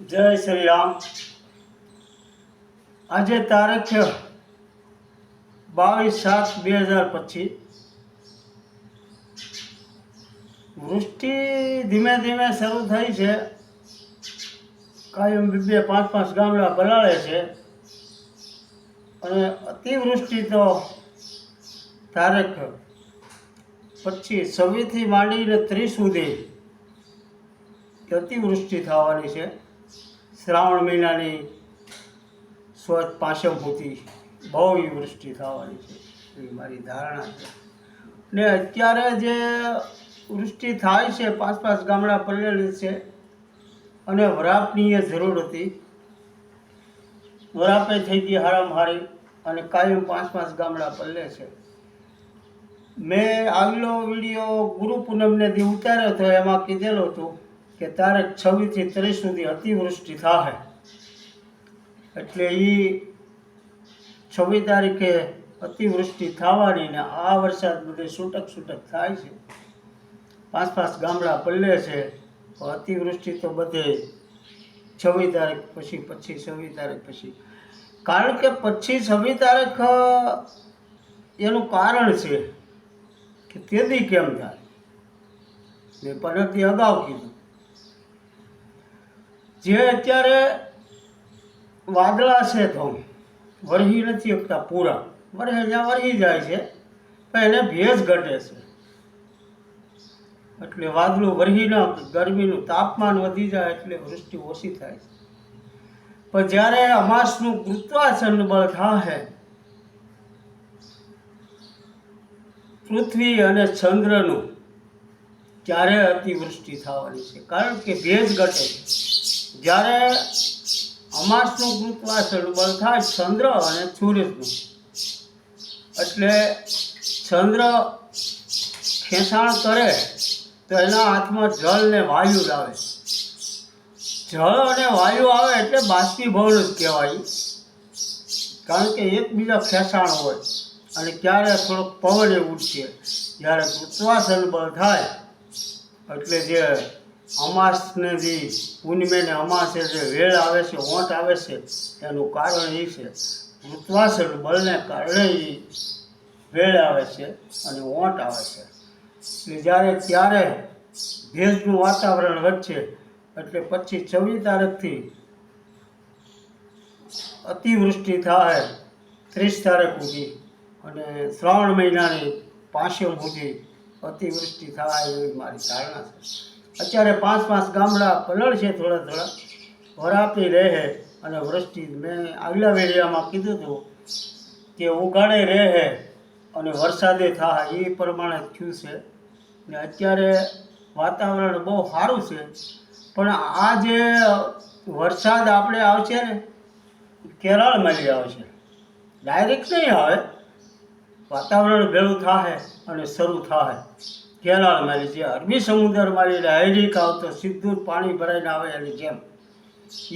જય શ્રી રામ. આજે તારીખ બાવીસ સાત બે હજાર પચીસ. વૃષ્ટિ ધીમે ધીમે શરૂ થઈ છે. કાયમ બે પાંચ પાંચ ગામડા પલાળે છે. અને અતિવૃષ્ટિ તો તારીખ પચીસ, છવ્વીસથી માંડીને ત્રીસ સુધી અતિવૃષ્ટિ થવાની છે. શ્રાવણ મહિનાની સ્વત પાંચમ પૂતી બહુ વૃષ્ટિ થવાની છે, એવી મારી ધારણા છે. ને અત્યારે જે વૃષ્ટિ થાય છે પાંચ પાંચ ગામડા પલળેલી છે, અને વરાપની જરૂર હતી. વરાપે થઈ ગઈ હારામ હારી અને કાયમ પાંચ પાંચ ગામડા પલ્લે છે. મેં આગલો વીડિયો ગુરુ પૂનમને દી ઉતાર્યો હતો એમાં કીધેલું હતું કે તારે છવ્વીસથી ત્રીસ સુધી અતિવૃષ્ટિ થાય એટલે એ છવ્વીસ તારીખે અતિવૃષ્ટિ થવાની ને આ વરસાદ બધે છૂટક છૂટક થાય છે. પાંચ પાંચ ગામડા પલ્લે છે, તો અતિવૃષ્ટિ તો બધે છવ્વીસ તારીખ પછી પછી છવ્વીસ તારીખ પછી. કારણ કે પછી છવ્વીસ તારીખ એનું કારણ છે કે તેથી કેમ થાય? મેં પદ્ધતિ અગાઉ કીધું. જે અત્યારે વાદળા છે તો વરહી નથી એકતા પૂરા. વરહે જ્યાં વરહી જાય છે તો એને ભેજ ઘટે છે. એટલે વાદળું વરહી ન ગરમીનું તાપમાન વધી જાય એટલે વૃષ્ટિ ઓછી થાય છે. પણ જ્યારે અમાસનું ગુરુત્વાકર્ષણ બળ થાય પૃથ્વી અને ચંદ્રનું, ત્યારે અતિવૃષ્ટિ થવાની છે. કારણ કે ભેજ ઘટે છે. જ્યારે અમાસનું બળ થાય ચંદ્ર અને સૂર્યનું. એટલે ચંદ્ર ખેંચાણ કરે તો એના હાથમાં જળ ને વાયુ લાવે જળ અને વાયુ આવે એટલે બાષ્પીભવન જ કહેવાય. કારણ કે એકબીજા ખેંચાણ હોય અને ક્યારે થોડોક પવન ઉડશે. જ્યારે ગુરુત્વાકર્ષણ બળ થાય એટલે જે અમાસને જે પૂનમે ને અમાસે જે વેળ આવે છે ઓંટ આવે છે, એનું કારણ એ છે. ગુરુત્વાકર્ષણ બળને કારણે એ વેળ આવે છે અને ઓંટ આવે છે. એટલે જ્યારે ત્યારે ભેજનું વાતાવરણ વચ્ચે એટલે પછી છવ્વીસ તારીખથી અતિવૃષ્ટિ થાય ત્રીસ તારીખ સુધી અને શ્રાવણ મહિનાની પાંચમ સુધી અતિવૃષ્ટિ થાય એવી મારી ધારણા છે. અત્યારે પાંચ પાંચ ગામડા પલળ છે થોડા થોડા. વરાપી રહે અને વૃષ્ટિ મેં આગલા વેડિયામાં કીધું હતું કે ઉગાડે રહે અને વરસાદે થાય એ પ્રમાણે થયું છે. ને અત્યારે વાતાવરણ બહુ સારું છે. પણ આ જે વરસાદ આપણે આવશે ને કેરળમાંથી આવશે. ડાયરેક્ટ નહીં આવે. વાતાવરણ ભેળું થાય અને શરૂ થાય. કેરળમાં જે અરબી સમુદ્રમાં ડાયરેક્ટ આવતો સીધું જ પાણી ભરાઈને આવે એની જેમ.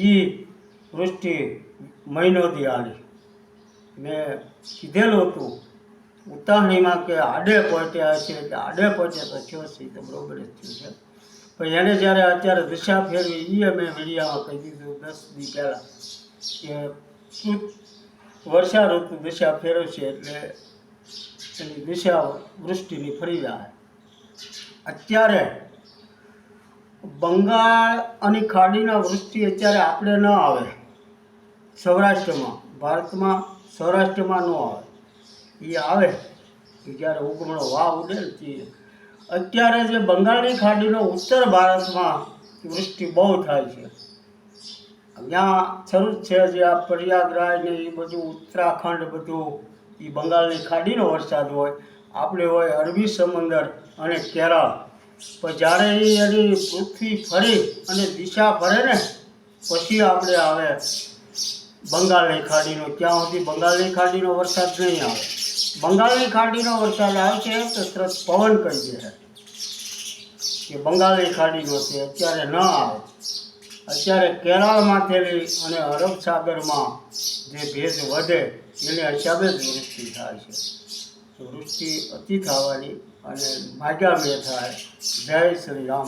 એ વૃષ્ટિ મહિનોથી આવી. મેં કીધેલું હતું, ઉતાવળીમાં કે આડે પહોંચ્યા છે એટલે આડે પહોંચે તો થયો છે તો બરોબર જ થયું છે. પણ એને જ્યારે અત્યારે દિશા ફેરવી એ મેં મીડિયામાં કહી દીધું દસ દી પહેલાં કે શું વર્ષા ઋતુ દિશા ફેરવશે એટલે એની દિશા વૃષ્ટિની ફરી જાય. અત્યારે બંગાળ અને ખાડીના વૃષ્ટિ અત્યારે આપણે ન આવે. સૌરાષ્ટ્રમાં, ભારતમાં સૌરાષ્ટ્રમાં ન આવે. એ આવે. જ્યારે ઉગમણો વાવ ઉડે ને અત્યારે જે બંગાળની ખાડીનો ઉત્તર ભારતમાં વૃષ્ટિ બહુ થાય છે. ત્યાં શરૂ છે જે આ પ્રયાગરાજ ને એ બધું, ઉત્તરાખંડ બધું, એ બંગાળની ખાડીનો વરસાદ હોય. આપણે હોય અરબી સમંદર અને કેરળ. પણ જ્યારે એ એની પૃથ્વી ફરી અને દિશા ફરે ને, પછી આપણે આવે બંગાળની ખાડીનો, ત્યાં સુધી બંગાળની ખાડીનો વરસાદ નહીં આવે. બંગાળની ખાડીનો વરસાદ આવશે તો તરત પવન કહી દે કે બંગાળની ખાડીનો છે, અત્યારે ન આવે. અત્યારે કેરળમાંથી અને અરબ સાગરમાં જે ભેજ વધે, એને હિસાબે જ વૃષ્ટિ થાય છે. તો વૃષ્ટિ અતિ થવાની અને માગ્યા બે થાય. જય શ્રી રામ.